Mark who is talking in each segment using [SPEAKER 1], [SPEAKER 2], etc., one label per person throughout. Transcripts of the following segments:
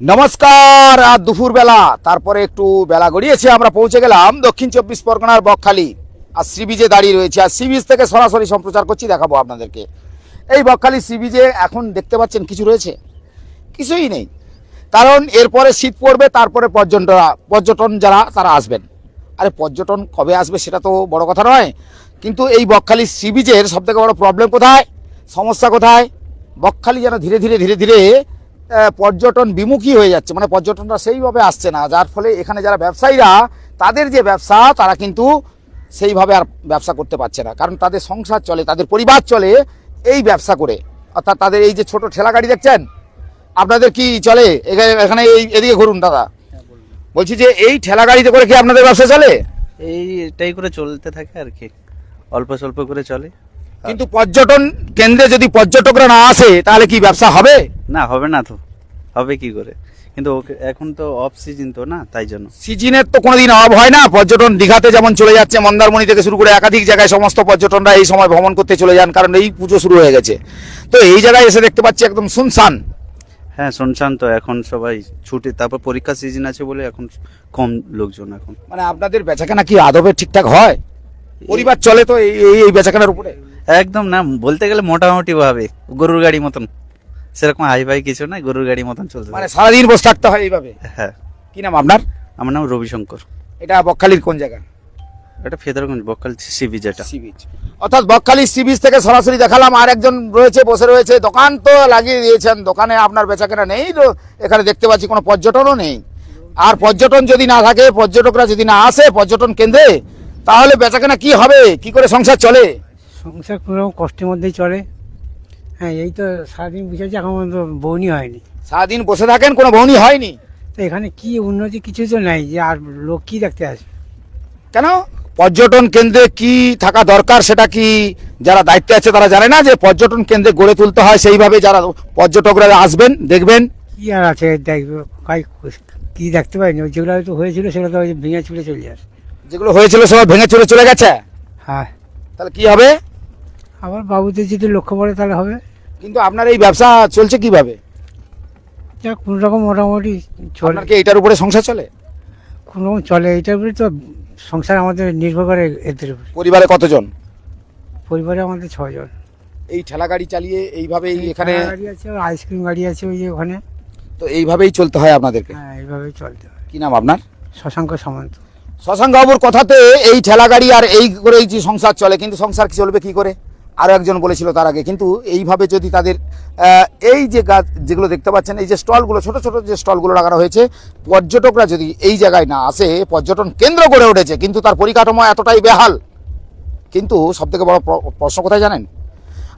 [SPEAKER 1] নমস্কার আর দুপুর বেলা তারপরে একটু বেলা গড়িয়েছে, আমরা পৌঁছে গেলাম দক্ষিণ চব্বিশ পরগনার বকখালি। আর সি বিচে দাঁড়িয়ে রয়েছে, আর সি বিচ থেকে সরাসরি সম্প্রচার করছি, দেখাবো আপনাদেরকে। এই বকখালি সি বিচে এখন দেখতে পাচ্ছেন কিছু রয়েছে? কিছুই নেই। কারণ এরপরে শীত পড়বে, তারপরে পর্যটনরা পর্যটন যারা, তারা আসবেন। আরে, পর্যটন কবে আসবে সেটা তো বড় কথা নয়। কিন্তু এই বকখালি সি বিচের সবথেকে বড় প্রবলেম কোথায়? সমস্যা কোথায়? বকখালি যেন ধীরে ধীরে ধীরে ধীরে পর্যটন বিমুখী হয়ে যাচ্ছে। মানে পর্যটনরা সেইভাবে আসছে না। যার ফলে এখানে যারা ব্যবসায়ীরা, তাদের যে ব্যবসা, তারা কিন্তু সেইভাবে আর ব্যবসা করতে পারছে না। কারণ তাদের সংসার চলে, তাদের পরিবার চলে এই ব্যবসা করে। অর্থাৎ তাদের এই যে ছোট ঠেলা গাড়ি দেখছেন? আপনাদের কি চলে? এখানে এখানে এই, এদিকে ঘুরুন দাদা। বলছি যে এই ঠেলা গাড়িতে করে কি আপনাদের ব্যবসা চলে?
[SPEAKER 2] এই এটাই করে চলতে থাকে আর কি। অল্প স্বল্প করে চলে।
[SPEAKER 1] কিন্তু পর্যটন কেন্দ্রে যদি পর্যটকরা না আসে তাহলে কি ব্যবসা হবে?
[SPEAKER 2] না হবে না তো। হবে কি করে? কিন্তু এখন তো অফ সিজন তো না তাই জন্য।
[SPEAKER 1] সিজনের তো কোনোদিন অভাব হয় না। পর্যটন দীঘাতে যেমন চলে যাচ্ছে মন্দারমণি থেকে শুরু করে একাধিক জায়গায় সমস্ত পর্যটনরা এই সময় ভ্রমণ করতে চলে যান কারণ এই পুজো শুরু হয়ে গেছে। তো এই জায়গায় এসে দেখতে পাচ্ছি একদম শুনশান।
[SPEAKER 2] হ্যাঁ শুনশান তো এখন সবাই ছুটি তারপর পরীক্ষা সিজন আছে বলে এখন কম লোকজন এখন।
[SPEAKER 1] মানে আপনাদের বেচাকেনা কি আদবে ঠিকঠাক হয়? পরিবার চলে তো এই- এই বেচাকেনার উপরে।
[SPEAKER 2] একদম না বলতে গেলে মোটামুটি ভাবে গরুর গাড়ি মতন। সেরকম হাই ফাই কিছু না গরুর গাড়ি মতন চলতে
[SPEAKER 1] মানে সারাদিন বসে থাকতে হয় এইভাবে?
[SPEAKER 2] হ্যাঁ।
[SPEAKER 1] কি নাম আপনার?
[SPEAKER 2] আমার নাম রবিশঙ্কর।
[SPEAKER 1] এটা বকখালির কোন জায়গা?
[SPEAKER 2] এটা ফেদারগঞ্জ বকখাল সিবি যেটা
[SPEAKER 1] সি বিচ অর্থাৎ বকখালি সি বিচ থেকে সরাসরি দেখালাম আর একজন রয়েছে বসে রয়েছে। দোকান তো লাগিয়ে দিয়েছেন দোকানে আপনার বেচাকেনা নেই তো এখানে দেখতে পাচ্ছি কোনো পর্যটনও নেই। আর পর্যটন যদি না থাকে পর্যটকরা যদি না আসে পর্যটন কেন্দ্রে তাহলে বেচাকেনা কি হবে? কি করে সংসার চলে?
[SPEAKER 3] সংসার কোনো রকম কষ্টের মধ্যেই চলে। হ্যাঁ এই তো সারাদিন বুঝেছি এখন পর্যন্ত বউনি হয়নি।
[SPEAKER 1] সারাদিন বসে থাকেন কোনো বউনি হয়নি?
[SPEAKER 3] তো এখানে কি উন্নতি কিছু তো নাই যে আর লোক কি দেখতে আসবে?
[SPEAKER 1] কেন? পর্যটন কেন্দ্রে কি থাকা দরকার সেটা কি যারা দায়িত্বে আছে তারা জানে না যে পর্যটন কেন্দ্রে গড়ে তুলতে হয় সেইভাবে যারা পর্যটকরা আসবেন দেখবেন?
[SPEAKER 3] কি আর আছে দেখবে কাই কি দেখতে পাইনি? ওই যেগুলো হয়তো হয়েছিল সেগুলো তো ভেঙে চুলে চলে যাবে
[SPEAKER 1] যেগুলো হয়েছিল সব ভেঙে চলে চলে গেছে?
[SPEAKER 3] হ্যাঁ।
[SPEAKER 1] তাহলে কি হবে?
[SPEAKER 3] আবার বাবুদের যদি লক্ষ্য পড়ে তাহলে হবে।
[SPEAKER 1] কিন্তু আপনার এই ব্যবসা চলছে কীভাবে?
[SPEAKER 3] যা কোনো রকম মোটামুটি চলে।
[SPEAKER 1] আপনার কি এটার উপরে সংসার চলে?
[SPEAKER 3] কোনো রকম চলে এইটার উপরে তো সংসার আমাদের নির্ভর করে এদের উপরে।
[SPEAKER 1] পরিবারে কতজন?
[SPEAKER 3] পরিবারে আমাদের ছজন।
[SPEAKER 1] এই ঠেলা গাড়ি চালিয়ে এইভাবেই এখানে
[SPEAKER 3] গাড়ি আছে আইসক্রিম গাড়ি আছে ওই যে ওখানে।
[SPEAKER 1] তো এইভাবেই চলতে হয় আপনাদেরকে?
[SPEAKER 3] হ্যাঁ এইভাবেই চলতে হয়।
[SPEAKER 1] কি নাম আপনার?
[SPEAKER 3] শশাঙ্ক সামন্ত।
[SPEAKER 1] শশাঙ্ক বাবুর কথাতে এই ঠেলা গাড়ি আর এই করে এই যে সংসার চলে কিন্তু সংসার কি চলবে কি করে? আরও একজন বলেছিল তার আগে। কিন্তু এইভাবে যদি তাদের এই যে গাছ যেগুলো দেখতে পাচ্ছেন, এই যে স্টলগুলো, ছোট ছোট যে স্টলগুলো লাগানো হয়েছে, পর্যটকরা যদি এই জায়গায় না আসে, পর্যটন কেন্দ্র গড়ে উঠেছে, কিন্তু তার পরিকাঠামো এতটাই বেহাল। কিন্তু সবথেকে বড় প্র- প্রশ্ন কোথায় জানেন?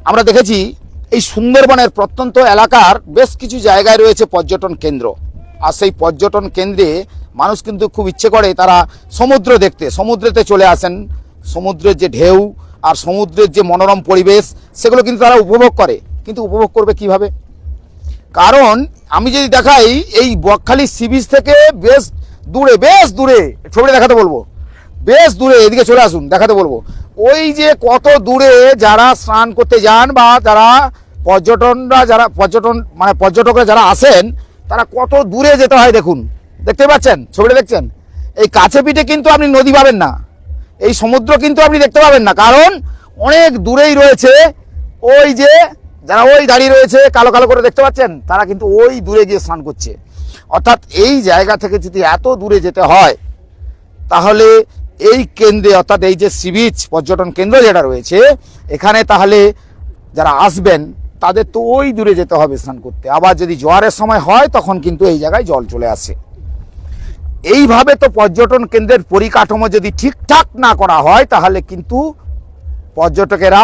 [SPEAKER 1] আমরা দেখেছি এই সুন্দরবনের প্রত্যন্ত এলাকার বেশ কিছু জায়গায় রয়েছে পর্যটন কেন্দ্র। আর সেই পর্যটন কেন্দ্রে মানুষ কিন্তু খুব ইচ্ছে করে তারা সমুদ্র দেখতে, সমুদ্রেতে চলে আসেন। সমুদ্রের যে ঢেউ আর সমুদ্রের যে মনোরম পরিবেশ, সেগুলো কিন্তু তারা উপভোগ করে। কিন্তু উপভোগ করবে কীভাবে? কারণ আমি যদি দেখাই, এই বকখালি সি বিচ থেকে বেশ দূরে বেশ দূরে, ছবিটা দেখাতে বলব। বেশ দূরে, এদিকে চলে আসুন, দেখাতে বলব। ওই যে কত দূরে যারা স্নান করতে যান বা যারা পর্যটনরা যারা পর্যটন মানে পর্যটকরা যারা আসেন, তারা কত দূরে যেতে হয় দেখুন। দেখতে পাচ্ছেন? ছবিটা দেখছেন? এই কাছে পিঠে কিন্তু আপনি নদী পাবেন না। এই সমুদ্র কিন্তু আপনি দেখতে পাবেন না। কারণ অনেক দূরেই রয়েছে ওই যে, যারা ওই দাঁড়িয়ে রয়েছে, কালো কালো করে দেখতে পাচ্ছেন, তারা কিন্তু ওই দূরে গিয়ে স্নান করছে। অর্থাৎ এই জায়গা থেকে যদি এত দূরে যেতে হয়, তাহলে এই কেন্দ্রে, অর্থাৎ এই যে সি বিচ পর্যটন কেন্দ্র যেটা রয়েছে, এখানে তাহলে যারা আসবেন, তাদের তো ওই দূরে যেতে হবে স্নান করতে। আবার যদি জোয়ারের সময় হয়, তখন কিন্তু এই জায়গায় জল চলে আসে। এইভাবে তো পর্যটন কেন্দ্রের পরিকাঠামো যদি ঠিকঠাক না করা হয়, তাহলে কিন্তু পর্যটকেরা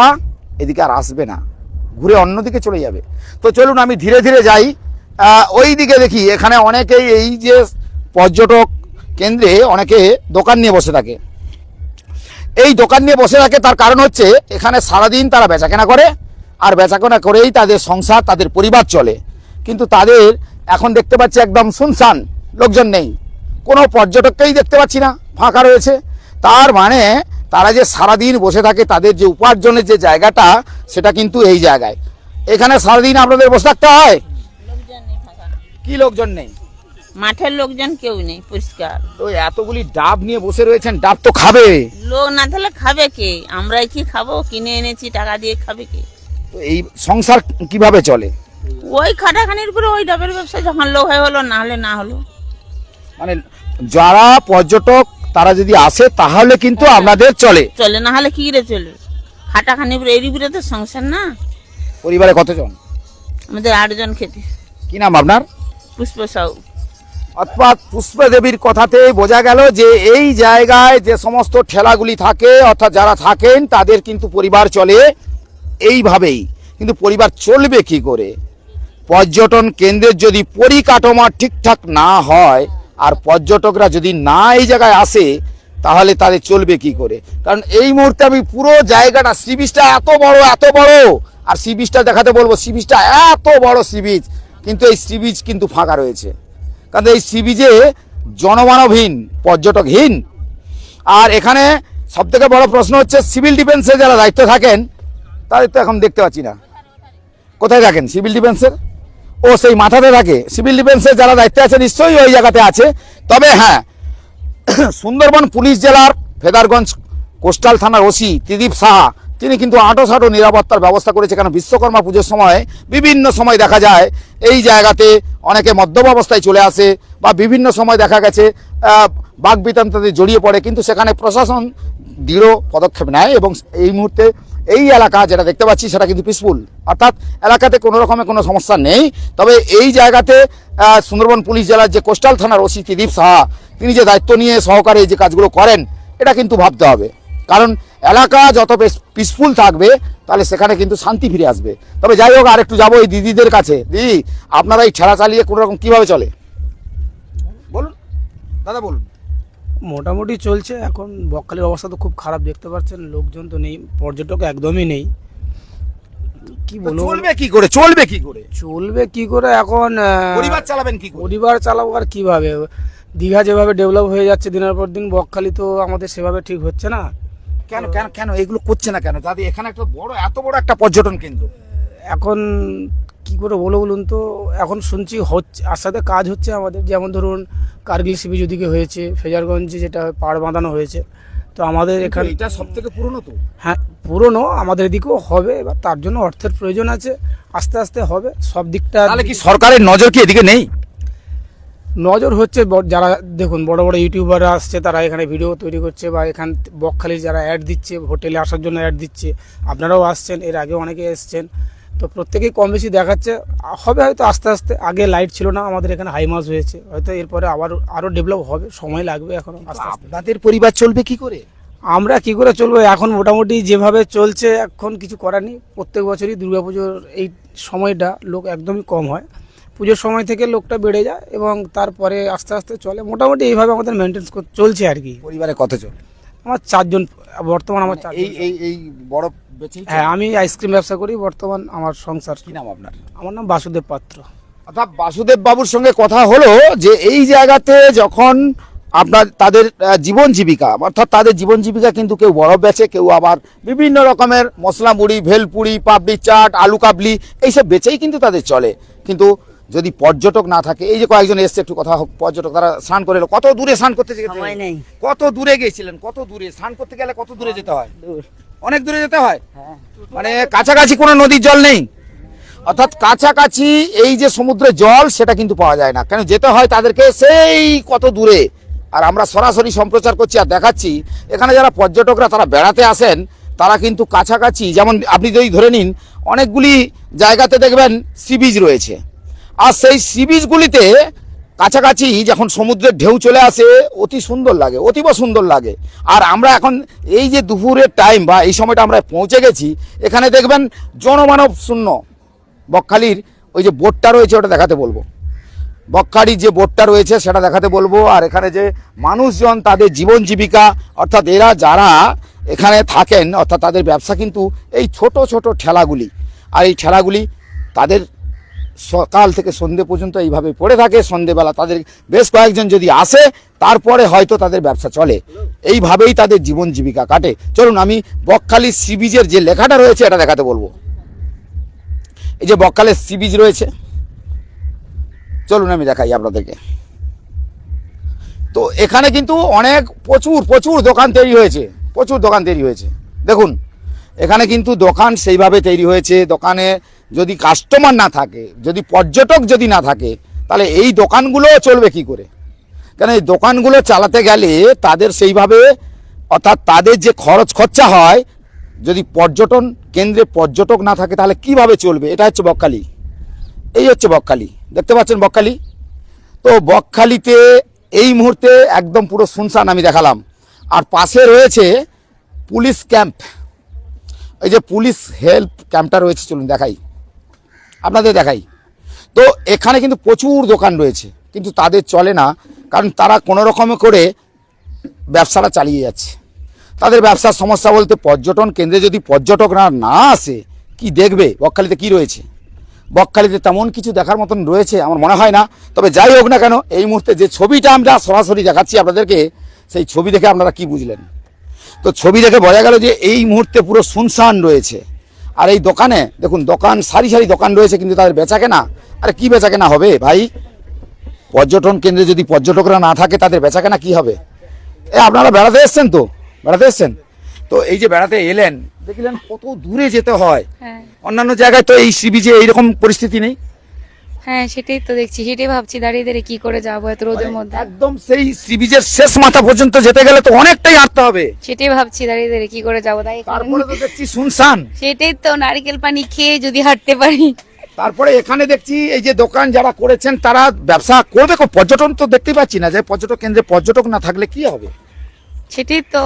[SPEAKER 1] এদিকে আর আসবে না, ঘুরে অন্যদিকে চলে যাবে। তো চলুন আমি ধীরে ধীরে যাই। ওই দিকে দেখি, এখানে অনেকেই এই যে পর্যটক কেন্দ্রে অনেকে দোকান নিয়ে বসে থাকে। এই দোকান নিয়ে বসে থাকে, তার কারণ হচ্ছে এখানে সারাদিন তারা বেচাকেনা করে, আর বেচাকেনা করেই তাদের সংসার, তাদের পরিবার চলে। কিন্তু তাদের এখন দেখতে পাচ্ছি একদম শুনশান, লোকজন নেই। কোনো পর্যটককেই দেখতে পাচ্ছি না ফাঁকা রয়েছে। তার মানে তারা যে সারাদিন বসে থাকে তাদের যে উপার্জনের যে জায়গাটা সেটা কিন্তু এই জায়গায়। এখানে সারাদিন আপনাদের বসে থাকতে হয়? কি লোকজন নেই?
[SPEAKER 4] মাঠের লোকজন কেউ নেই পরিষ্কার।
[SPEAKER 1] তো এতগুলি ডাব নিয়ে বসে রয়েছেন ডাব তো খাবে।
[SPEAKER 4] লোক না থাকলে খাবে কে? আমরাই কি খাব? কিনে এনেছি টাকা দিয়ে খাবে কে?
[SPEAKER 1] তো এই সংসার কীভাবে চলে?
[SPEAKER 4] ওই খাটাখানির উপরে ওই ডাবের ব্যবসা যখন লোক হয়ে হলো না হলে না হলো।
[SPEAKER 1] মানে যারা পর্যটক তারা যদি আসে তাহলে কিন্তু আপনাদের চলে।
[SPEAKER 4] চলে না হলে কি করে চলবে খাটাখানির উপরে এর উপরে তো সংসার না?
[SPEAKER 1] পরিবারে কতজন?
[SPEAKER 4] আমাদের আটজন খেতে।
[SPEAKER 1] কি নাম আপনার?
[SPEAKER 4] পুষ্প সাউ।
[SPEAKER 1] অর্থাৎ পুষ্পা দেবীর কথাতে বোঝা গেল যে এই জায়গায় যে সমস্ত ঠেলাগুলি থাকে অর্থাৎ যারা থাকেন তাদের কিন্তু পরিবার চলে এইভাবেই। কিন্তু পরিবার চলবে কি করে? পর্যটন কেন্দ্রের যদি পরিকাঠামো ঠিকঠাক না হয় আর পর্যটকরা যদি না এই জায়গায় আসে, তাহলে তাদের চলবে কি করে? কারণ এই মুহূর্তে আমি পুরো জায়গাটা সি বিচটা এত বড় এত বড়, আর সি বিচটা দেখাতে বলব, সি বিচটা এত বড় সি বিচ, কিন্তু এই সি বিচ কিন্তু ফাঁকা রয়েছে। কারণ এই সি বিচে জনমানবহীন, পর্যটকহীন। আর এখানে সব থেকে বড় প্রশ্ন হচ্ছে, সিভিল ডিফেন্সে যারা দায়িত্ব থাকেন, তাদের তো এখন দেখতে পাচ্ছি না। কোথায় থাকেন? সিভিল ডিফেন্সের? ও সেই মাথাতে থাকে। সিভিল ডিফেন্সের যারা দায়িত্বে আছে নিশ্চয়ই ওই জায়গাতে আছে। তবে হ্যাঁ সুন্দরবন পুলিশ জেলার ফেদারগঞ্জ কোস্টাল থানার ওসি ত্রিদীপ সাহা তিনি কিন্তু আটো সাটো নিরাপত্তার ব্যবস্থা করেছে। কারণ বিশ্বকর্মা পুজোর সময় বিভিন্ন সময় দেখা যায় এই জায়গাতে অনেকে মদ্যপ অবস্থায় চলে আসে বা বিভিন্ন সময় দেখা গেছে আহ, বাগবিতান্তাতে জড়িয়ে পড়ে। কিন্তু সেখানে প্রশাসন দৃঢ় পদক্ষেপ নেয় এবং এই মুহূর্তে এই এলাকা যেটা দেখতে পাচ্ছি সেটা কিন্তু পিসফুল। অর্থাৎ এলাকাতে কোনো রকমের কোনো সমস্যা নেই। তবে এই জায়গাতে সুন্দরবন পুলিশ জেলার যে কোস্টাল থানার ওসি ত্রিদীপ সাহা, তিনি যে দায়িত্ব নিয়ে সহকারে যে কাজগুলো করেন, এটা কিন্তু ভাবতে হবে। কারণ এলাকা যত পিসফুল থাকবে, তাহলে সেখানে কিন্তু শান্তি ফিরে আসবে। তবে যাই হোক আর একটু যাব এই দিদিদের কাছে। দিদি, আপনারা এই ঠেলা চালিয়ে কোনো রকম কীভাবে চলে? বলুন। দাদা, বলুন।
[SPEAKER 3] মোটামুটি চলছে। এখন বকখালির অবস্থা তো খুব খারাপ, দেখতে পাচ্ছেন, লোকজন তো নেই, পর্যটক একদমই নেই। কি বলব?
[SPEAKER 1] চলবে কি করে? চলবে কি করে?
[SPEAKER 3] চলবে কি করে এখন
[SPEAKER 1] পরিবার চালাবেন কি
[SPEAKER 3] পরিবার চালাবো আর কীভাবে? দীঘা যেভাবে ডেভেলপ হয়ে যাচ্ছে দিনের পর দিন বকখালি তো আমাদের সেভাবে ঠিক হচ্ছে না।
[SPEAKER 1] কেন কেন কেন এগুলো করছে না কেন? দাদি এখানে একটা বড় এত বড় একটা পর্যটন কেন্দ্র।
[SPEAKER 3] এখন কি করে বলো বলুন তো? এখন শুনছি হচ্ছে আর সাথে কাজ হচ্ছে আমাদের যেমন ধরুন কার্গিল সিবি যদিকে হয়েছে ফেজারগঞ্জে যেটা পাড় বাঁধানো হয়েছে। তো আমাদের এখানে
[SPEAKER 1] এটা সব থেকে পুরনো তো।
[SPEAKER 3] হ্যাঁ পুরনো আমাদের এদিকেও হবে এবার তার জন্য অর্থের প্রয়োজন আছে আস্তে আস্তে হবে সব দিকটা
[SPEAKER 1] তাহলে কি সরকারের নজর কি এদিকে নেই?
[SPEAKER 3] নজর হচ্ছে যারা দেখুন বড় বড় ইউটিউবাররা আসছে তারা এখানে ভিডিও তৈরি করছে বা এখান বকখালি যারা অ্যাড দিচ্ছে হোটেলে আসার জন্য অ্যাড দিচ্ছে আপনারাও আসছেন এর আগে অনেকে এসছেন। তো প্রত্যেকেই কম বেশি দেখাচ্ছে। হবে হয়তো আস্তে আস্তে আগে লাইট ছিল না আমাদের এখানে হাই মাস হয়েছে। হয়তো এরপরে আবার আরও ডেভেলপ হবে সময় লাগবে এখনও আস্তে
[SPEAKER 1] আপনাদের পরিবার চলবে কি করে?
[SPEAKER 3] আমরা কি করে চলবো? এখন মোটামুটি যেভাবে চলছে এখন কিছু করার নেই। প্রত্যেক বছরই দুর্গাপুজোর এই সময়টা লোক একদমই কম হয়। পুজোর সময় থেকে লোকটা বেড়ে যায় এবং তারপরে আস্তে আস্তে চলে। মোটামুটি এইভাবে আমাদের মেনটেন্স চলছে আর কি।
[SPEAKER 1] পরিবারে কতজন?
[SPEAKER 3] আমার চারজন বর্তমান আমার
[SPEAKER 1] এই এই এই বড় বেচেই
[SPEAKER 3] হ্যাঁ আমি আইসক্রিম ব্যবসা করি বর্তমান আমার সংসার।
[SPEAKER 1] কি নাম আপনার?
[SPEAKER 3] আমার নাম বাসুদেব পাত্র।
[SPEAKER 1] অর্থাৎ বাসুদেব বাবুর সঙ্গে কথা হলো যে এই জায়গাতে যখন আপনার তাদের জীবন জীবিকা অর্থাৎ তাদের জীবন জীবিকা কিন্তু কেউ বরফ বেচে কেউ আবার বিভিন্ন রকমের মশলা মুড়ি ভেলপুরি পাপড়ি চাট আলু কাবলি এইসব বেচেই কিন্তু তাদের চলে। কিন্তু যদি পর্যটক না থাকে এই যে কয়েকজন এসছে একটু কথা হোক, পর্যটক তারা স্নান করে এলো। কত দূরে স্নান করতে
[SPEAKER 4] সময় নেই।
[SPEAKER 1] কত দূরে গেছিলেন? কত দূরে? স্নান করতে গেলে কত দূরে যেতে হয়? অনেক দূরে যেতে হয়। মানে কাছাকাছি কোনো নদীর জল নেই। অর্থাৎ কাছাকাছি এই যে সমুদ্রের জল সেটা কিন্তু পাওয়া যায় না। কেন যেতে হয় তাদেরকে সেই কত দূরে। আর আমরা সরাসরি সম্প্রচার করছি আর দেখাচ্ছি এখানে যারা পর্যটকরা তারা বেড়াতে আসেন তারা কিন্তু কাছাকাছি যেমন আপনি যদি ধরে নিন অনেকগুলি জায়গাতে দেখবেন সি বিচ রয়েছে। আর সেই সি বিচগুলিতে কাছাকাছি যখন সমুদ্রের ঢেউ চলে আসে, অতি সুন্দর লাগে, অতীব সুন্দর লাগে। আর আমরা এখন এই যে দুপুরের টাইম বা এই সময়টা আমরা পৌঁছে গেছি, এখানে দেখবেন জনমানব শূন্য। বকখালির ওই যে বোটটা রয়েছে, ওটা দেখাতে বলব। বকখালির যে বোটটা রয়েছে, সেটা দেখাতে বলব। আর এখানে যে মানুষজন, তাদের জীবন জীবিকা, অর্থাৎ এরা যারা এখানে থাকেন, অর্থাৎ তাদের ব্যবসা কিন্তু এই ছোট ছোট ঠেলাগুলি। আর এই ঠেলাগুলি তাদের সকাল থেকে সন্ধে পর্যন্ত এইভাবে পড়ে থাকে, সন্ধেবেলা তাদের বেশ কয়েকজন যদি আসে, তারপরে হয়তো তাদের ব্যবসা চলে। এইভাবেই তাদের জীবন জীবিকা কাটে। চলুন, আমি বকখালি সি বিচের যে লেখাটা রয়েছে, এটা দেখাতে বলব। এই যে বকখালের সি বিচ রয়েছে, চলুন আমি দেখাই আপনাদেরকে। তো এখানে কিন্তু অনেক প্রচুর প্রচুর দোকান তৈরি হয়েছে, প্রচুর দোকান তৈরি হয়েছে। দেখুন এখানে কিন্তু দোকান সেইভাবে তৈরি হয়েছে। দোকানে যদি কাস্টমার না থাকে, যদি পর্যটক যদি না থাকে, তাহলে এই দোকানগুলো চলবে কি করে? কেন এই দোকানগুলো চালাতে গেলে তাদের সেইভাবে, অর্থাৎ তাদের যে খরচ খরচা হয়, যদি পর্যটন কেন্দ্রে পর্যটক না থাকে, তাহলে কীভাবে চলবে? এটা হচ্ছে বকখালি। এই হচ্ছে বকখালি। দেখতে পাচ্ছেন বকখালি? তো বকখালিতে এই মুহূর্তে একদম পুরো শুনশান আমি দেখালাম। আর পাশে রয়েছে পুলিশ ক্যাম্প। এই যে পুলিশ হেল্প ক্যাম্পটা রয়েছে, চলুন দেখাই। আপনাদের দেখাই। তো এখানে কিন্তু প্রচুর দোকান রয়েছে, কিন্তু তাদের চলে না, কারণ তারা কোনো রকমে করে ব্যবসাটা চালিয়ে যাচ্ছে। তাদের ব্যবসার সমস্যা বলতে পর্যটন কেন্দ্রে যদি পর্যটকরা না আসে, কি দেখবে? বকখালিতে কি রয়েছে? বকখালিতে তেমন কিছু দেখার মতন রয়েছে, আমার মনে হয় না। তবে যাই হোক না কেন, এই মুহূর্তে যে ছবিটা আমরা সরাসরি দেখাচ্ছি আপনাদেরকে, সেই ছবি দেখে আপনারা কি বুঝলেন? তো ছবি দেখে বোঝা গেল যে এই মুহূর্তে পুরো শুনশান রয়েছে। আর এই দোকানে দেখুন দোকান সারি সারি দোকান রয়েছে কিন্তু তাদের বেচা কেনা আরে কি বেচা কেনা হবে ভাই? পর্যটন কেন্দ্রে যদি পর্যটকরা না থাকে তাদের বেচা কেনা কি হবে? এ আপনারা বেড়াতে এসছেন তো? বেড়াতে এসছেন? তো এই যে বেড়াতে এলেন দেখলেন কত দূরে যেতে হয়।
[SPEAKER 5] হ্যাঁ।
[SPEAKER 1] অন্যান্য জায়গায় তো এই সি বিচে এইরকম পরিস্থিতি নেই।
[SPEAKER 5] হ্যাঁ সেটাই তো দেখছি। সেটাই ভাবছি দাঁড়িয়ে দাঁড়িয়ে কি করে যাব এত রোদের মধ্যে।
[SPEAKER 1] একদম সেই সি বিচের শেষ মাথা পর্যন্ত যেতে গেলে তো অনেকটাই হাঁটতে হবে।
[SPEAKER 5] সেটাই ভাবছি দাঁড়িয়ে দাঁড়িয়ে কি করে যাব তাই
[SPEAKER 1] তারপরে তো দেখছি শুনশান।
[SPEAKER 5] সেটাই তো নারকেল পানি খেয়ে যদি হাঁটতে পারি।
[SPEAKER 1] তারপরে এখানে দেখছি এই যে দোকান যারা করেছেন তারা ব্যবসা করবে পর্যটন তো দেখতেই পাচ্ছি না যে পর্যটক কেন্দ্রে পর্যটক না থাকলে কি হবে?
[SPEAKER 5] সেটাই তো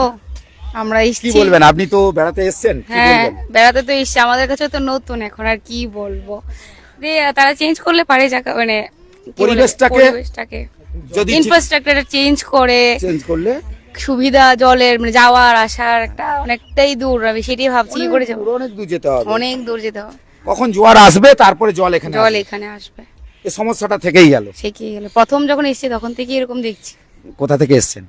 [SPEAKER 5] আমরা
[SPEAKER 1] কি বলবেন আপনি তো বেড়াতে এসছেন
[SPEAKER 5] হ্যাঁ বেড়াতে তো এসছি আমাদের কাছে তো নতুন এখন আর কি বলব। দিয়ে তারা চেঞ্জ করলে পারে মানে
[SPEAKER 1] পরিবেশটাকে-
[SPEAKER 5] পরিবেশটাকে।
[SPEAKER 1] যদি
[SPEAKER 5] ইনফ্রাস্ট্রাকচার চেঞ্জ করে
[SPEAKER 1] চেঞ্জ করলে
[SPEAKER 5] সুবিধা জলের মানে যাওয়ার আসার একটা অনেকটাই দূর আমি সেটাই ভাবছি কি করে যাব।
[SPEAKER 1] অনেক দূর যেতে হবে।
[SPEAKER 5] অনেক দূর যেতে হবে।
[SPEAKER 1] কখন জোয়ার আসবে তারপরে জল এখানে
[SPEAKER 5] জল এখানে আসবে।
[SPEAKER 1] এই সমস্যাটা থেকেই গেল।
[SPEAKER 5] কি গেল। প্রথম যখন এসেছি তখন থেকে এরকম দেখছি।
[SPEAKER 1] কোথা থেকে এসছেন?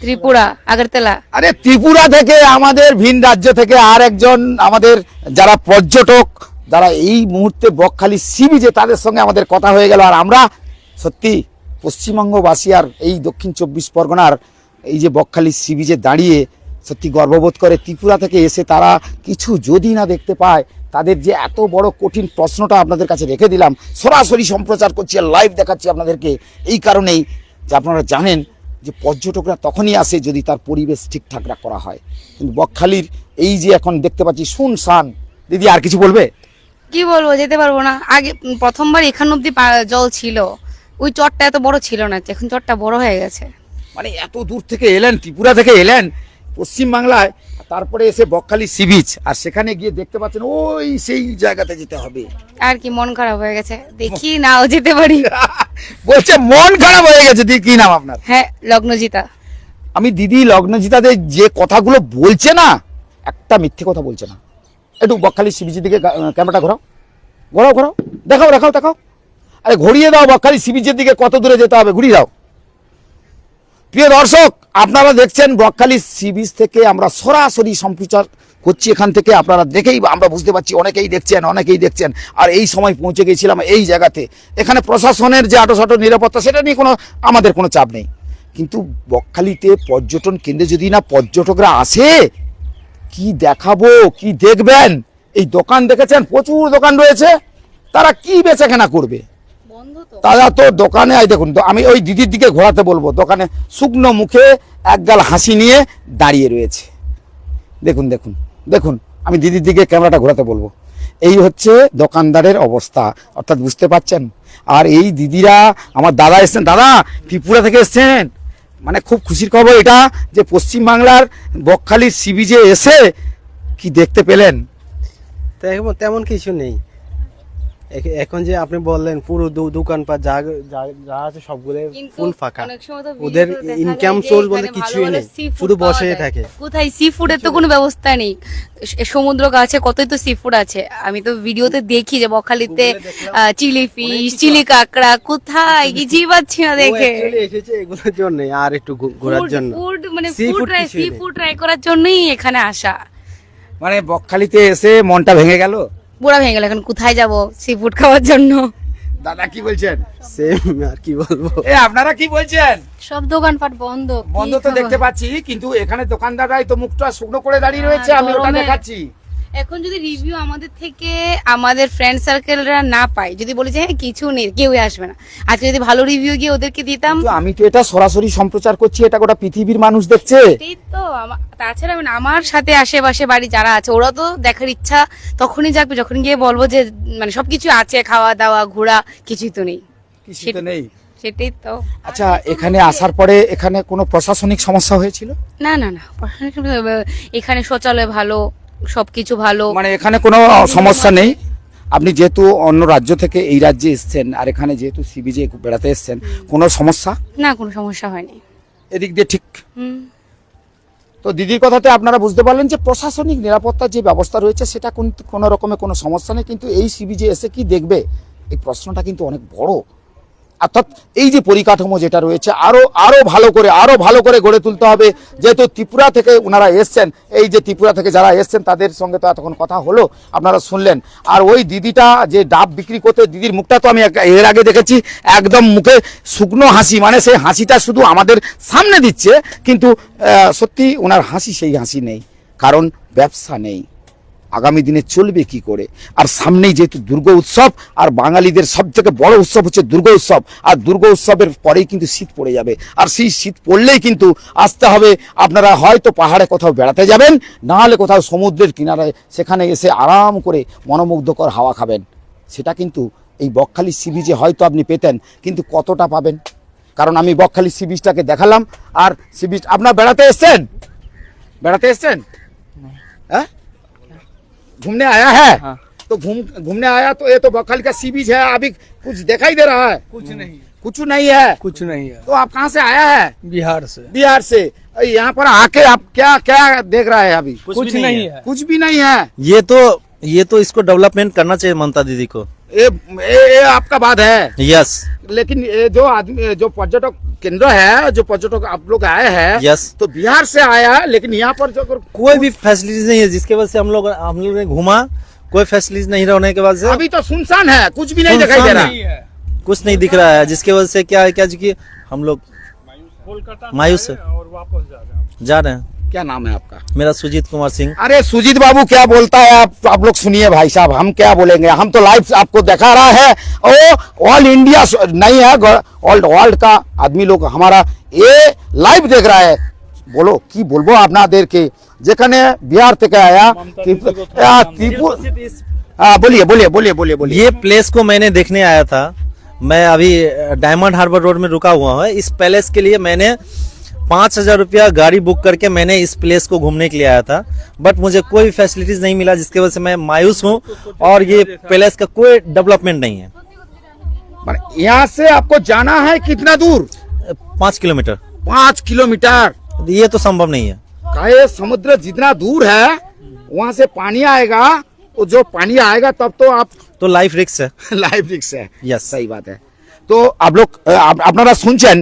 [SPEAKER 5] ত্রিপুরা আগরতলা।
[SPEAKER 1] আরে ত্রিপুরা থেকে আমাদের ভিন রাজ্য থেকে আর একজন আমাদের যারা পর্যটক যারা এই মুহূর্তে বকখালি সি বিচে তাদের সঙ্গে আমাদের কথা হয়ে গেল। আর আমরা সত্যি পশ্চিমবঙ্গবাসী আর এই দক্ষিণ চব্বিশ পরগনার এই যে বকখালি সি বিচে দাঁড়িয়ে সত্যি গর্ববোধ করে, ত্রিপুরা থেকে এসে তারা কিছু যদি না দেখতে পায়, তাদের যে এত বড় কঠিন প্রশ্নটা আপনাদের কাছে রেখে দিলাম, সরাসরি সম্প্রচার করছি আর লাইভ দেখাচ্ছি আপনাদেরকে এই কারণেই যে আপনারা জানেন যে পর্যটকরা তখনই আসে যদি তার পরিবেশ ঠিকঠাক রা- করা হয়। কিন্তু বকখালির এই যে এখন দেখতে পাচ্ছি শুনশান, দিদি আর কিছু বলবে?
[SPEAKER 5] কি বলব যেতে পারব না। আগে প্রথমবার এখান অব্দি জল ছিল। ওই চরটা এত বড় ছিল না এখন চরটা বড় হয়ে গেছে।
[SPEAKER 1] মানে এত দূর থেকে এলেন ত্রিপুরা থেকে এলেন পশ্চিমবাংলায় তারপরে এসে বকখালি সি বিচ আর সেখানে গিয়ে দেখতে পাচ্ছেন ওই সেই জায়গাতে যেতে হবে।
[SPEAKER 5] আর কি মন খারাপ হয়ে গেছে। দেখি নাও যেতে পারি।
[SPEAKER 1] বলছে মন খারাপ হয়ে গেছে দিদি কি নাম আপনার?
[SPEAKER 5] হ্যাঁ লগ্নজিতা।
[SPEAKER 1] আমি দিদি লগ্নজিতাদের যে কথাগুলো বলছে না একটা মিথ্যে কথা বলছে না। একটু বকখালি সি বিচের দিকে ক্যামেরাটা ঘোরাও। ঘোরাও ঘোরাও। দেখাও দেখাও দেখাও। আরে ঘুরিয়ে দাও বকখালি সি বিচের দিকে, কত দূরে যেতে হবে, ঘুরিয়ে দাও। প্রিয় দর্শক, আপনারা দেখছেন বকখালি সি বিচ থেকে আমরা সরাসরি সম্প্রচার করছি এখান থেকে। আপনারা দেখেই, আমরা বুঝতে পারছি, অনেকেই দেখছেন অনেকেই দেখছেন। আর এই সময় পৌঁছে গেছিলাম এই জায়গাতে। এখানে প্রশাসনের যে আটোসাটো নিরাপত্তা, সেটা নিয়ে কোনো, আমাদের কোনো চাপ নেই। কিন্তু বকখালিতে পর্যটন কেন্দ্রে যদি না পর্যটকরা আসে কি দেখাবো কি দেখবেন? এই দোকান দেখেছেন? প্রচুর দোকান রয়েছে। তারা কি বেচা কেনা করবে তারা তো দোকানে আই দেখুন তো আমি ওই দিদির দিকে ঘোরাতে বলব। দোকানে শুকনো মুখে একগাল হাসি নিয়ে দাঁড়িয়ে রয়েছে। দেখুন দেখুন দেখুন আমি দিদির দিকে ক্যামেরাটা ঘোরাতে বলব। এই হচ্ছে দোকানদারের অবস্থা। অর্থাৎ বুঝতে পাচ্ছেন আর এই দিদিরা আমার দাদা এসছেন। দাদা ত্রিপুরা থেকে এসছেন? মানে খুব খুশির খবর এটা যে পশ্চিমবাংলার বকখালির সিবিজে এসে কি দেখতে পেলেন?
[SPEAKER 6] তেমন কিছু নেই। এখন যে আপনি বললেন পুরো দোকানপাট যা যা- আছে সবগুলো ফুল ফাঁকা। ওদের ইনকাম সোর্স বলতে কিছুই নেই শুধু বসে থাকে।
[SPEAKER 5] কোথায় সি ফুডের তো কোনো ব্যবস্থা নেই? সমুদ্র কাছে কতই তো সি ফুড আছে। আমি তো ভিডিওতে দেখি যে বকখালিতে চিলি ফিশ চিলি কাঁকড়া কোথায়? কিছুই পাচ্ছি না দেখে
[SPEAKER 6] এসেছে এগুলোর জন্য আর একটু ঘোরার জন্য।
[SPEAKER 5] ফুড মানে
[SPEAKER 6] food
[SPEAKER 5] try
[SPEAKER 6] sea
[SPEAKER 5] food try করার জন্যই এখানে আসা।
[SPEAKER 1] মানে বকখালিতে এসে মনটা ভেঙে গেল?
[SPEAKER 5] পুরা ভেঙে গেল এখন কোথায় যাব সি ফুড খাওয়ার জন্য?
[SPEAKER 1] দাদা কি বলছেন?
[SPEAKER 6] সেম আর কি বলব?
[SPEAKER 1] এ আপনারা কি বলছেন?
[SPEAKER 5] সব দোকানপাট বন্ধ
[SPEAKER 1] বন্ধ তো দেখতে পাচ্ছি কিন্তু এখানে দোকানদাররাই তো মুখটা শুকনো করে দাঁড়িয়ে রয়েছে আমি ওটা
[SPEAKER 5] গরমে-
[SPEAKER 1] দেখাচ্ছি।
[SPEAKER 5] এখন যদি রিভিউ আমাদের থেকে আমাদের ফ্রেন্ড সার্কেলরা না পায় যদি বলে যে হ্যাঁ কিছু নেই কেউই আসবে না। আজকে যদি ভালো রিভিউ গিয়ে ওদেরকে দিতাম
[SPEAKER 1] আমি তো এটা সরাসরি সম্প্রচার করছি এটা গোটা পৃথিবীর মানুষ দেখছে।
[SPEAKER 5] এই তো আমা- তাছাড়া আমি- আমার সাথে আশেপাশে বাড়ি যারা আছে ওরা তো দেখার ইচ্ছা তখনই যাবে যখন গিয়ে বলব যে মানে সবকিছু আছে খাওয়া দাওয়া ঘোরা কিছুই তো নেই।
[SPEAKER 1] কিছু তো নেই।
[SPEAKER 5] সেটাই তো।
[SPEAKER 1] আচ্ছা এখানে আসার পরে এখানে কোনো প্রশাসনিক সমস্যা হয়েছিল?
[SPEAKER 5] না না না প্রশাসনিক এখানে শৌচালয় ভালো সবকিছু ভালো।
[SPEAKER 1] মানে এখানে কোনো সমস্যা নেই। আপনি যেহেতু অন্য রাজ্য থেকে এই রাজ্যে এসছেন আর এখানে যেহেতু সি বিচে বেড়াতে এসছেন কোনো সমস্যা?
[SPEAKER 5] না কোনো সমস্যা হয়নি।
[SPEAKER 1] এদিক দিয়ে ঠিক। তো দিদির কথাতে আপনারা বুঝতে পারলেন যে প্রশাসনিক নিরাপত্তার যে ব্যবস্থা রয়েছে সেটা কোনো রকমের কোনো সমস্যা নেই কিন্তু এই সিবিজে এসে কি দেখবে? এই প্রশ্নটা কিন্তু অনেক বড়। অর্থাৎ এই যে পরিকাঠামো যেটা রয়েছে, আরও আরও ভালো করে, আরও ভালো করে গড়ে তুলতে হবে। যেহেতু ত্রিপুরা থেকে ওনারা এসছেন, এই যে ত্রিপুরা থেকে যারা এসছেন, তাদের সঙ্গে তো এতক্ষণ কথা হলো, আপনারা শুনলেন। আর ওই দিদিটা যে ডাব বিক্রি করতে, দিদির মুখটা তো আমি এর আগে দেখেছি, একদম মুখে শুকনো হাসি মানে সেই হাসিটা শুধু আমাদের সামনে দিচ্ছে, কিন্তু সত্যি ওনার হাসি, সেই হাসি নেই, কারণ ব্যবসা নেই। আগামী দিনে চলবে কি করে? আর সামনেই যেহেতু দুর্গা উৎসব আর বাঙালিদের সব থেকে বড় উৎসব হচ্ছে দুর্গা উৎসব আর দুর্গা উৎসবের পরেই কিন্তু শীত পড়ে যাবে। আর সেই শীত পড়লেই কিন্তু আসতে হবে আপনারা হয়তো পাহাড়ে কোথাও বেড়াতে যাবেন না হলে কোথাও সমুদ্রের কিনারায় সেখানে এসে আরাম করে মনোমুগ্ধকর হাওয়া খাবেন। সেটা কিন্তু এই বকখালি সি বিচে হয়তো আপনি পেতেন কিন্তু কতটা পাবেন? কারণ আমি বকখালি সি বিচটাকে দেখালাম আর সি বিচ আপনার বেড়াতে এসছেন? বেড়াতে এসছেন? हाँ? घूमने आया है?
[SPEAKER 2] हाँ।
[SPEAKER 1] तो घूम घूमने आया तो ये तो बखल का सी बीच है अभी कुछ दिखाई दे रहा है?
[SPEAKER 3] कुछ नहीं
[SPEAKER 1] कुछ नहीं है?
[SPEAKER 3] कुछ नहीं है।
[SPEAKER 1] तो आप कहाँ से आया है?
[SPEAKER 3] बिहार से।
[SPEAKER 1] बिहार से। यहाँ पर आके आप क्या क्या देख रहा है अभी?
[SPEAKER 3] कुछ नहीं है।
[SPEAKER 1] कुछ भी नहीं है।
[SPEAKER 7] ये तो ये तो इसको डेवलपमेंट करना चाहिए ममता दीदी को।
[SPEAKER 1] ये ये, ये आपका बात है?
[SPEAKER 7] यस
[SPEAKER 1] लेकिन ये जो आदमी जो पर्यटक केंद्र है जो पर्यटक आप लोग आए हैं
[SPEAKER 7] यस
[SPEAKER 1] तो बिहार से आया है लेकिन यहाँ पर जो
[SPEAKER 7] कोई भी फैसिलिटीज़ नहीं है जिसके वजह से हम लोग हम लोग ने घूमा कोई फैसिलिटीज़ नहीं रहने के वजह से
[SPEAKER 1] अभी तो सुनसान है कुछ भी नहीं दिखाई दे रहा।
[SPEAKER 7] कुछ नहीं दिख रहा है जिसके वजह से क्या है क्या जी कि हम लोग मायूस है।
[SPEAKER 3] और वापस जा रहे हैं
[SPEAKER 7] जा रहे हैं।
[SPEAKER 1] क्या नाम है आपका?
[SPEAKER 7] मेरा सुजीत कुमार सिंह।
[SPEAKER 1] अरे सुजीत बाबू क्या बोलता है आप? आप लोग सुनिए भाई साहब हम क्या बोलेंगे? हम तो लाइव आपको दिखा रहा है। ओ ऑल इंडिया नहीं है ऑल वर्ल्ड का आदमी लोग हमारा ये लाइव देख रहा है। बोलो বলো কি বলবো আপনাদেরকে যেখানে বিহার থেকে আয়া त्रिपुर बोलिए बोलिए बोलिए बोलिए बोलिए।
[SPEAKER 7] ये प्लेस को मैंने देखने आया था। मैं अभी डायमंड हार्बर रोड में रुका हुआ हूँ। इस पैलेस के लिए मैंने पाँच हजार रुपया गाड़ी बुक करके मैंने इस प्लेस को घूमने के लिए आया था बट मुझे कोई फैसिलिटीज नहीं मिला जिसकी वजह से मैं मायूस हूँ और ये पैलेस का कोई डेवलपमेंट नहीं है
[SPEAKER 1] মানে यहाँ से आपको जाना है कितना दूर
[SPEAKER 7] पाँच किलोमीटर
[SPEAKER 1] पाँच किलोमीटर
[SPEAKER 7] ये तो संभव नहीं है
[SPEAKER 1] कहे समुद्र जितना दूर है वहां से पानी आएगा वो जो पानी आएगा तब तो आप
[SPEAKER 7] तो लाइफ रिक्स है
[SPEAKER 1] লাইভ রিক্স है
[SPEAKER 7] Yes.
[SPEAKER 1] सही बात है তো आप लोग আহ, আপ- আপনারা শুনছেন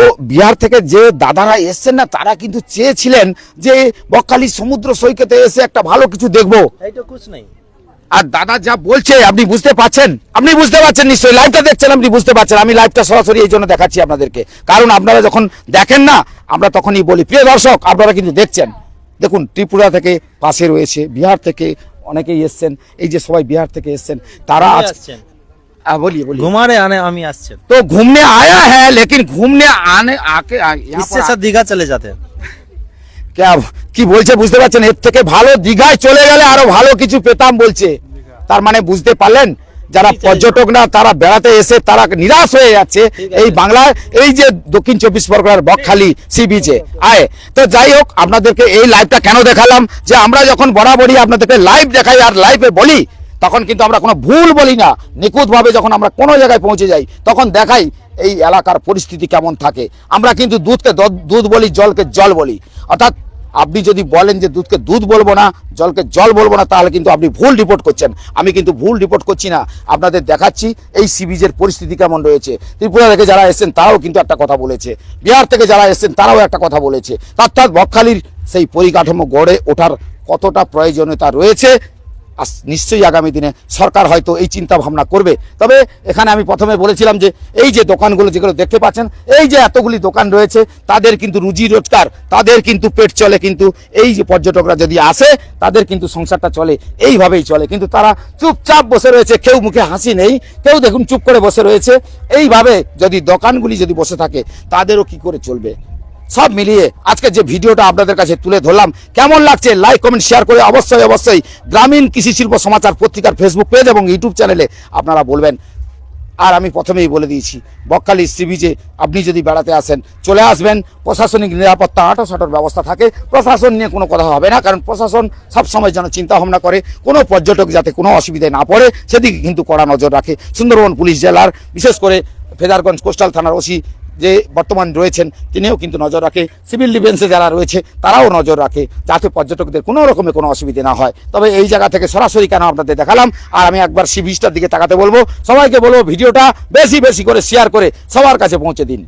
[SPEAKER 1] তো বিহার থেকে যে দাদারা এসছেন না তারা কিন্তু চেয়েছিলেন যে বকখালি সমুদ্র সৈকতে এসে একটা ভালো কিছু দেখব। আর দাদা যা বলছে আপনি বুঝতে পাচ্ছেন আপনি বুঝতে পারছেন নিশ্চয়ই লাইভটা দেখছেন আপনি বুঝতে পারছেন। আমি লাইভটা সরাসরি এই জন্য দেখাচ্ছি আপনাদেরকে। কারণ আপনারা যখন দেখেন না আমরা তখনই বলি প্রিয় দর্শক আপনারা কিন্তু দেখছেন। দেখুন ত্রিপুরা থেকে পাশে রয়েছে বিহার থেকে অনেকেই এসছেন এই যে সবাই বিহার থেকে এসছেন তারা आ, बोलिए बोलिए
[SPEAKER 7] घुमा रहे आने हम यहाँ से
[SPEAKER 1] तो घूमने आया है लेकिन घूमने आने आके
[SPEAKER 7] চলে যেতে। क्या
[SPEAKER 1] কি বলছে বুঝতে পারছেন? এর থেকে ভালো দীঘায় চলে গেলে আরও ভালো কিছু পেতাম বলছে। তার মানে বুঝতে পারলেন? যারা পর্যটক না তারা বেড়াতে এসে তারা নিরাশ হয়ে যাচ্ছে। এই বাংলায় এই যে দক্ষিণ চব্বিশ পরগনার বকখালি সি বিচে আয় তো যাই হোক আপনাদেরকে এই লাইভটা কেন দেখালাম? যে আমরা যখন বরাবরই আপনাদেরকে লাইভ দেখাই আর লাইভে বলি তখন কিন্তু আমরা কোনো ভুল বলি না। নিখুঁতভাবে যখন আমরা কোনো জায়গায় পৌঁছে যাই, তখন দেখাই এই এলাকার পরিস্থিতি কেমন থাকে। আমরা কিন্তু দুধকে দুধ বলি, জলকে জল বলি। অর্থাৎ আপনি যদি বলেন যে দুধকে দুধ বলব না, জলকে জল বলব না, তাহলে কিন্তু আপনি ভুল রিপোর্ট করছেন। আমি কিন্তু ভুল রিপোর্ট করছি না, আপনাদের দেখাচ্ছি এই সিবিজের পরিস্থিতি কেমন রয়েছে। ত্রিপুরা থেকে যারা এসেছেন, তারাও কিন্তু একটা কথা বলেছে। বিহার থেকে যারা এসেছেন, তারাও একটা কথা বলেছে। অর্থাৎ বকখালির সেই পরিকাঠামো গড়ে ওঠার কতটা প্রয়োজনীয়তা রয়েছে নিশ্চয়ই আগামী দিনে সরকার হয়তো এই চিন্তা ভাবনা করবে। তবে এখানে আমি প্রথমে বলেছিলাম যে, এই যে দোকানগুলো যেগুলো দেখতে পাচ্ছেন, এই যে এতগুলি দোকান রয়েছে, তাদের কিন্তু রুজি রোজগার, তাদের কিন্তু পেট চলে কিন্তু, এই যে পর্যটকরা যদি আসে, তাদের কিন্তু সংসারটা চলে, এইভাবেই চলে। কিন্তু তারা চুপচাপ বসে রয়েছে, কেউ মুখে হাসি নেই, কেউ দেখুন চুপ করে বসে রয়েছে। এইভাবে যদি দোকানগুলি যদি বসে থাকে, তাদেরও কি করে চলবে? সব মিলিয়ে আজকে যে ভিডিওটা আপনাদের কাছে তুলে ধরলাম, কেমন লাগছে লাইক কমেন্ট শেয়ার করে অবশ্যই অবশ্যই গ্রামীণ কৃষি শিল্প সমাচার পত্রিকার ফেসবুক পেজ এবং ইউটিউব চ্যানেলে আপনারা বলবেন। আর আমি প্রথমেই বলে দিয়েছি বকখালি সি বিচে আপনি যদি বেড়াতে আসেন, চলে আসবেন, প্রশাসনিক নিরাপত্তা আটো সাটোর ব্যবস্থা থাকে। প্রশাসন নিয়ে কোনো কথা হবে না, কারণ প্রশাসন সবসময় যেন চিন্তা ভাবনা করে, কোনো পর্যটক যাতে কোনো অসুবিধায় না পড়ে, সেদিকে কিন্তু কড়া নজর রাখে। সুন্দরবন পুলিশ জেলার, বিশেষ করে ফেদারগঞ্জ কোস্টাল থানার ওসি যে বর্তমান রয়েছেন, তিনিও কিন্তু নজর রাখে। সিভিল ডিফেন্সে যারা রয়েছে, তারাও নজর রাখে, যাতে পর্যটকদের কোনো রকমের কোনো অসুবিধা না হয়। তবে এই জায়গা থেকে সরাসরি কেন আপনাদের দেখালাম, আর আমি একবার সি বিচটার দিকে তাকাতে বলব। সবাইকে বলব, ভিডিওটা বেশি বেশি করে শেয়ার করে সবার কাছে পৌঁছে দিন।